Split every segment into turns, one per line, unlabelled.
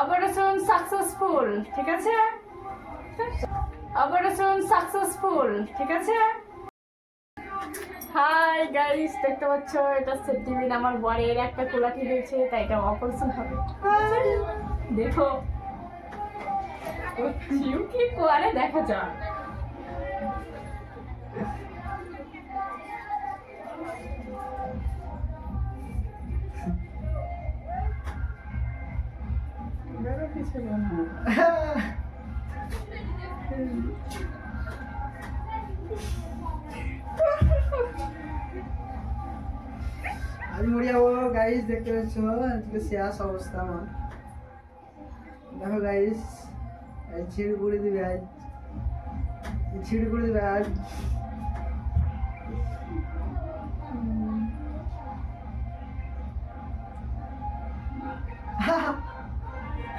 Operation successful ঠিক আছে? Operation successful ঠিক আছে? হাই গাইস দেখতে পাচ্ছ এটা সেন্টিমিন আমার বরের একটা কোলাটি হয়েছে তাই এটা অপারেশন হবে। দেখো কি করে দেখা যাক। কিছু না
আমি মরে যাব গাইস দেখতে পাচ্ছ, আজকে শেষ অবস্থা আমার। দেখো গাইস ছিঁড় করে দিবে আজ। ছিঁড় করে দিবে আজ।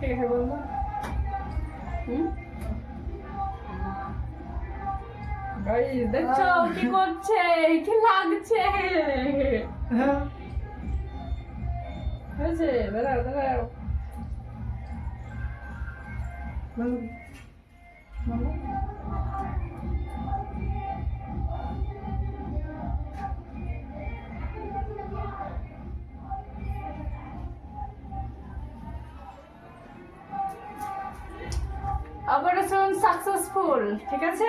되게 잘 보였나? 응? 아이, 내쳐 기고체, 킬라그체. 그렇지, 내려요, 내려요. 뭐? 뭐? অপারেশন সাকসেসফুল ঠিক আছে?